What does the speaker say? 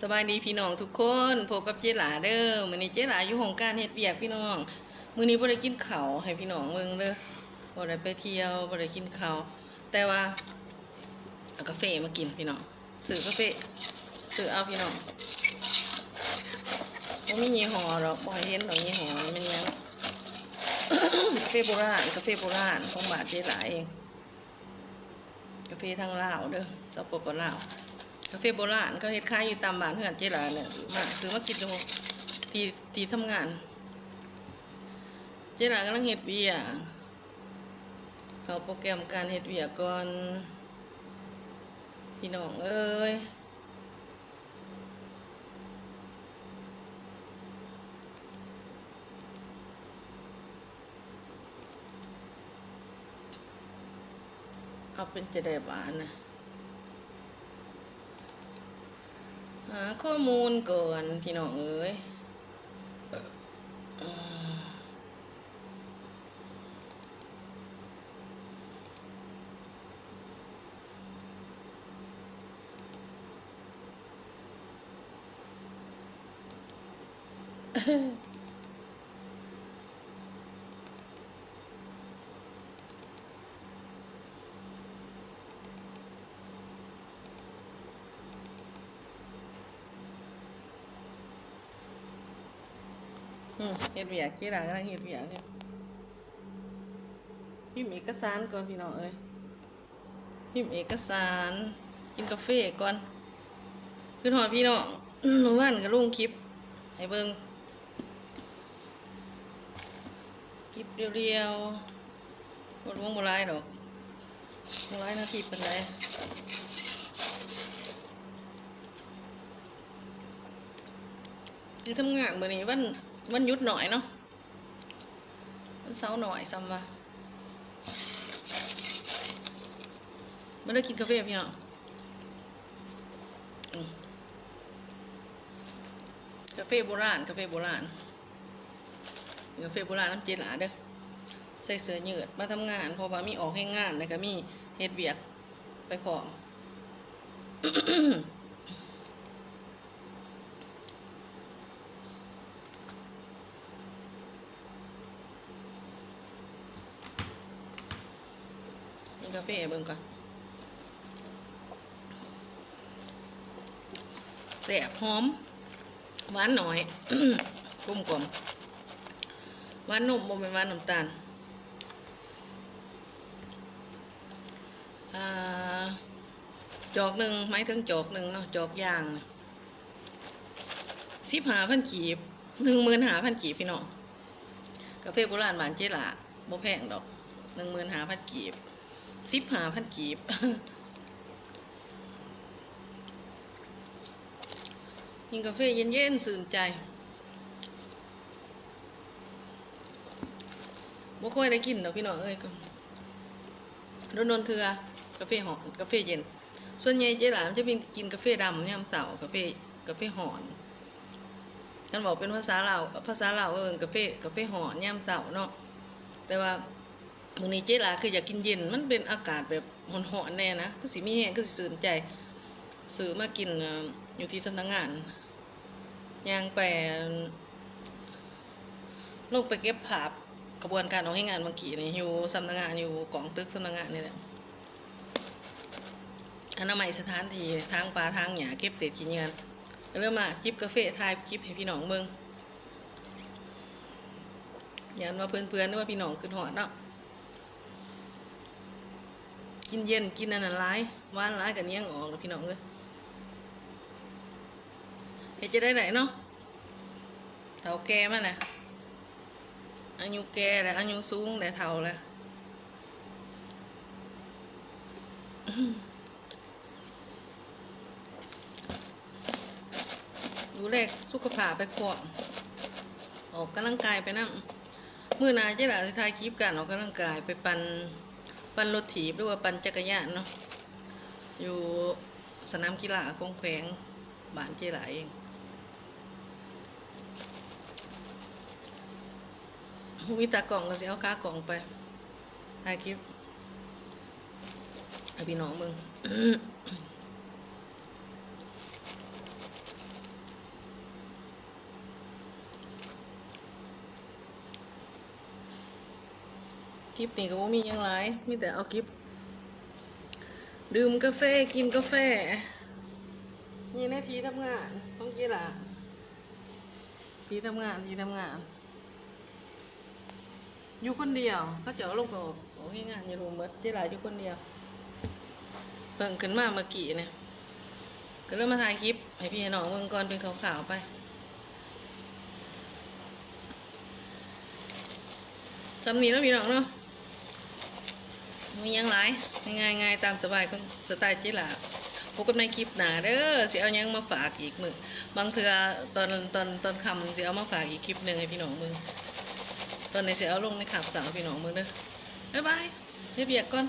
สบายดีพี่น้องทุกคนพบกับเจ๊หลาเด้อมื้อนี้เจ๊หลาอยู่ของการเฮ็ดเวียกพี่น้องมื้อนี้บ่ได้กินข้าวให้พี่น้องเบิ่งเด้อบ่ได้ไปเที่ยวบ่ได้กินข้าวแต่ว่าเอากาแฟมากินพี่น้องซื้อกาแฟซื้อเอาพี่น้องบ่มียี่ห้อหรอกบ่เห็นดอกยี่ห้อมันเป็นหยังกาแฟโบราณกาแฟโบราณของบาทเจ๊หลาเองกาแฟทางลาวเด้อสปปลาวาแฟโบราณก็เฮ็ดขายอยู่ตามบ้านเฮือนเจหลาเนี่ยมาซื้อมากินอยู่ที่ที่ทำงาน เจหลากำลังเฮ็ดเวียเขาโปรแกรมการเฮ็ดเวียก่อน พี่น้องเอ้ยเอาเป็นจะได้บ้านนะ หาข้อมูลก่อน พี่น้องเอ้ย เฮ็ดเวียกเจ๊หลากำลังเฮ็ดเวียกเนี่ยพิมพ์เอกสารก่อนพี่น้องเอ้ยพิมพ์เอกสาร กินกาแฟก่อนขึ้นหอพี่น้องหนูว่านก็ลงคลิปให้เบิ่งคลิปเรียวๆบ่ลงบ่หลายดอกบ่หลายนาทีเปานใดสิทำงานเมื้อนี้วัน วันหยุดหน่อยเนาะวันเสาร์หน่อยซ้ำว่ามาได้กินกาแฟพี่น้องกาแฟโบราณกาแฟโบราณกาแฟโบราณน้ำเจลาเด้อใส่เสื้อยืดมาทำงานเพราะว่ามีออกให้งานแล้วก็มีเฮ็ดเวียกไปพร้อม กาแฟเบิ่งก่อนแสบหอม หวานหน่อยกลมกลมหวานนมบ่เป็นหวานน้ำตาลอาจอกหนึ่งหมายถึงจอกหนึ่งเนาะจอกยางสิบหาพันกีบหนึ่งหมื่นหาพันกีบพี่น้องกาแฟโบราณหวานเจหละบ่แพงดอกหนึ่งหมื่นหาพันกีบ สิบหาพันกีบกินกาแฟเย็นๆสื่นใจบ่ค่อยได้กินดอกพี่น้องเอ้ยก็โดนนเถือกาแฟหอมกาแฟเย็น ส่วนใหญ่เจ๊หลามจะเป็นกินกาแฟดำเนี่ยามเสาร์กาแฟกาแฟหอนกันบอกเป็นภาษาลาวภาษาลาวเอิ้นกาแฟกาแฟหอนยามเสาร์เนาะแต่ว่า มื้อนี้เจ๊ลาคืออยากกินเย็น มันเป็นอากาศแบบร้อนๆแน่นะคือสิมีแห้งคือสิสื่นใจซื้อมากินอยู่ที่สำนักงานยางไปลงไปเก็บภาพกระบวนการของให้งานเมื่อกี้นี่อยู่สำนักงานอยู่กองตึกสำนักงานนี่แหละอนามัยสถานที่ทางปลาทางหยาเก็บเศษกินเงินเริ่มมาจิบกาแฟทายจิบให้พี่น้องเบิ่งยันว่าเพื่อนๆหรือว่าพี่น้องขึ้นหอดเนาะ กินเย็นกินอันนั้นร้ายหวานร้ายกันเนี้ยงออกแล้วพี่น้องเลยเฮ็ดจะได้ไหนเนาะเฒ่าแก่มาน่ะอายุแก่แล้วอายุสูงแล้วเฒ่าแล้วดูแลสุขภาพไปพร้อมออกกำลังกายไปนั่งมื้อนาจะได้สิถ่ายคลิปกันออกกำลังกายไปปั่น ปั่นรถถีบหรือว่าปั่นจักรยานเนาะอยู่สนามกีฬาคงแขวงบ้านเจหลาเองมีตากล่องก็สิเอากากล่องไปถ่ายคลิปไอพี่น้องมึง คลิปนี้ก็บ่มียังหลายมีแต่เอาคลิป ดื่มกาแฟกินกาแฟนี่ในทีทำงานของกีฬาทีทำงานทีทำงาน อยู่คนเดียวเขาจะเอาลงไปออกออกงานอยู่รูมเบิดกีฬาอยู่คนเดียวเพิ่งขึ้นมาเมื่อกี้เนี่ยก็เริ่มมาถ่ายคลิปให้พี่หน้องเบิ่งก่อนเป็นขาวๆไปสำนีแล้วพี่น้องเนาะ มียังหลายง่ายง่ายตามสบายของสไตล์จิหลาพบกันในคลิปหน้าเด้อสิเอายังมาฝากอีกมือบางเทื่อตอนตอนตอนคำสิเอามาฝากอีกคลิปหนึ่งให้พี่น้องมึงตอนนี้สิเอาลงในขับสาวพี่น้องมึงเด้อบ๊ายบายเรียบเบียกก่อน